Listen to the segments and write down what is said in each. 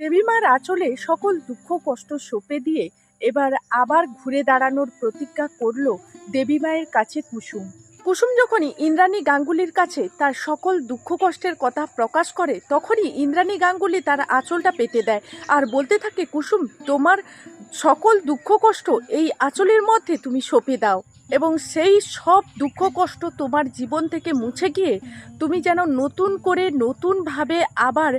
দেবীমার আঁচলে সকল দুঃখ কষ্ট সঁপে দিয়ে এবার আবার ঘুরে দাঁড়ানোর প্রতিজ্ঞা করল দেবীমায়ের কাছে কুসুম। কুসুম যখনই ইন্দ্রাণী গাঙ্গুলির কাছে তার সকল দুঃখ কষ্টের কথা প্রকাশ করে, তখনই ইন্দ্রাণী গাঙ্গুলি তার আঁচলটা পেতে দেয় আর বলতে থাকে, কুসুম, তোমার সকল দুঃখ কষ্ট এই আঁচলের মধ্যে তুমি সঁপে দাও। এবং সেই সব দুঃখ কষ্ট তোমার জীবন থেকে মুছে গিয়ে তুমি যেন নতুন করে নতুনভাবে আবার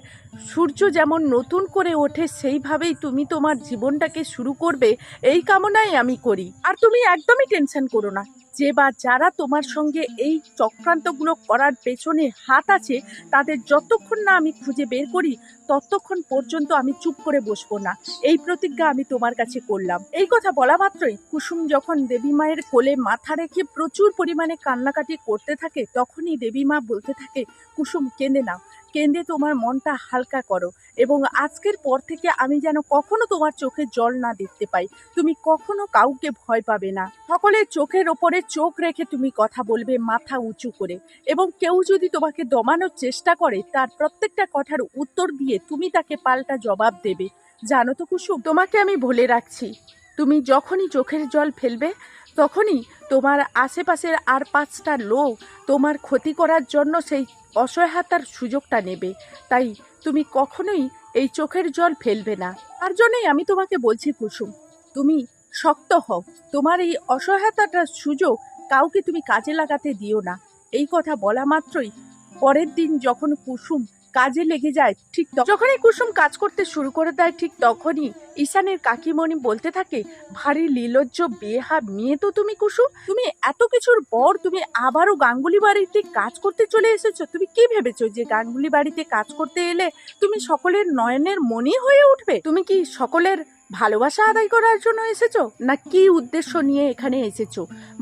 সূর্য যেমন নতুন করে ওঠে, সেইভাবেই তুমি তোমার জীবনটাকে শুরু করবে। এই কামনাই আমি করি। আর তুমি একদমই টেনশন করো না। যে বা যারা তোমার সঙ্গে এই চক্রান্তগুলো করার পেছনে হাত আছে, তাদের যতক্ষণ না আমি খুঁজে বের করি, ততক্ষণ পর্যন্ত আমি চুপ করে বসবো না। এই প্রতিজ্ঞা আমি তোমার কাছে করলাম। এই কথা বলা মাত্রই কুসুম যখন দেবী মায়ের কোলে মাথা রেখে প্রচুর পরিমাণে কান্নাকাটি করতে থাকে, তখনই দেবী মা বলতে থাকে, কুসুম, কেঁদে নাও। কেঁদে তোমার মনটা হালকা করো এবং আজকের পর থেকে আমি যেন কখনো তোমার চোখে জল না দেখতে পাই। তুমি কখনো কাউকে ভয় পাবে না। সকলের চোখের ওপরে চোখ রেখে তুমি কথা বলবে মাথা উঁচু করে এবং কেউ যদি তোমাকে দমানোর চেষ্টা করে, তার প্রত্যেকটা কথার উত্তর দিয়ে তুমি তাকে পাল্টা জবাব দেবে। জানো তো কুসুম, তোমাকে আমি বলে রাখছি, তুমি যখনই চোখের জল ফেলবে তখনই তোমার আশেপাশের আর পাঁচটা লোক তোমার ক্ষতি করার জন্য সেই অসহায়তার সুযোগটা নেবে। তাই তুমি কখনোই এই চোখের জল ফেলবে না। তার জন্যই আমি তোমাকে বলছি কুসুম, তুমি শক্ত হও। তোমার এই অসহায়তাটার সুযোগ কাউকে তুমি কাজে লাগাতে দিও না। এই কথা বলা মাত্রই পরের দিন যখন কুসুম কাজে লেগে যায়, ঠিক যখনই কুসুম কাজ করতে শুরু করে দেয়, ঠিক তখনই ঈশানের কাকিমণি বলতে থাকে, ভারী লীলজ্জ বেহা মেয়ে তো তুমি কুসুম। তুমি এত কিছুর পর তুমি আবারও গাঙ্গুলি বাড়িতে কাজ করতে চলে এসেছ। তুমি কি ভেবেছো যে গাঙ্গুলি বাড়িতে কাজ করতে এলে তুমি সকলের নয়নের মনি হয়ে উঠবে? তুমি কি সকলের ভালোবাসা আদায় করার জন্য এসেছ? না কি উদ্দেশ্য নিয়ে এখানে এসেছ?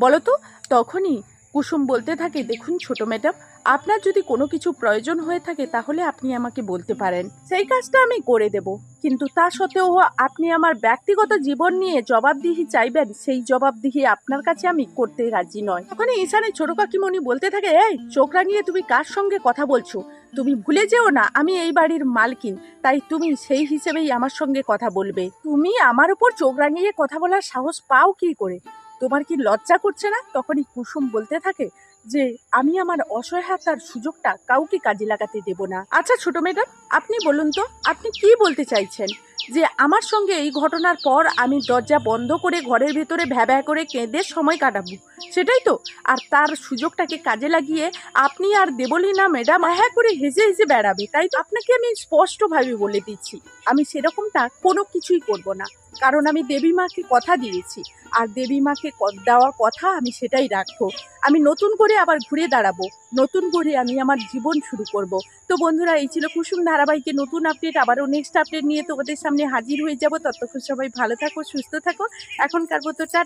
বলো তো? তখনই কুসুম বলতে থাকে, দেখুন ছোট ম্যাডাম, আপনার যদি কোনো কিছু প্রয়োজন হয়ে থাকে তাহলে আপনি আমাকে বলতে পারেন। সেই কাজটা আমি করে দেব। কিন্তু তা সত্ত্বেও আপনি আমার ব্যক্তিগত জীবন নিয়ে জবাবদিহি চাইবেন, সেই জবাবদিহি আপনার কাছে আমি করতে রাজি নয় ওখানে ঈশানের ছোট কাকিমণি বলতে থাকে, এই চোখ রাঙিয়ে তুমি কার সঙ্গে কথা বলছো? তুমি ভুলে যেও না, আমি এই বাড়ির মালকিন, তাই তুমি সেই হিসেবেই আমার সঙ্গে কথা বলবে। তুমি আমার উপর চোখ রাঙিয়ে কথা বলার সাহস পাও কি করে? তোমার কি লজ্জা করছে না? তখনই কুসুম বলতে থাকে যে, আমি আমার অসহায়তার সুযোগটা কাউকে কাজে লাগাতে দেব না। আচ্ছা ছোট ম্যাডাম, আপনি বলুন তো, আপনি কি বলতে চাইছেন? যে, আমার সঙ্গে এই ঘটনার পর আমি দরজা বন্ধ করে ঘরের ভেতরে ভ্যাভ্যা করে কেঁদে সময় কাটাবো, সেটাই তো। আর তার সুযোগটাকে কাজে লাগিয়ে আপনি আর দেবলীনা ম্যাডাম হ্যাঁ করে হেসে হেসে বেড়াবে, তাই তো? আপনাকে আমি স্পষ্টভাবে বলে দিচ্ছি, আমি সেরকমটা কোনো কিছুই করব না। কারণ আমি দেবী মাকে কথা দিয়েছি। আর দেবী মাকে ক- দেওয়া কথা আমি সেটাই রাখব। আমি নতুন করে আবার ঘুরে দাঁড়াবো। নতুন করে আমি আমার জীবন শুরু করব। তো বন্ধুরা, এই ছিল কুসুম ধারাবাহিকে নতুন আপডেট আবারও নেক্সট আপডেট নিয়ে তোমাদের সামনে হাজির হয়ে যাব। ততক্ষণ সবাই ভালো থাকো, সুস্থ থাকো। এখনকার মতো টাটা।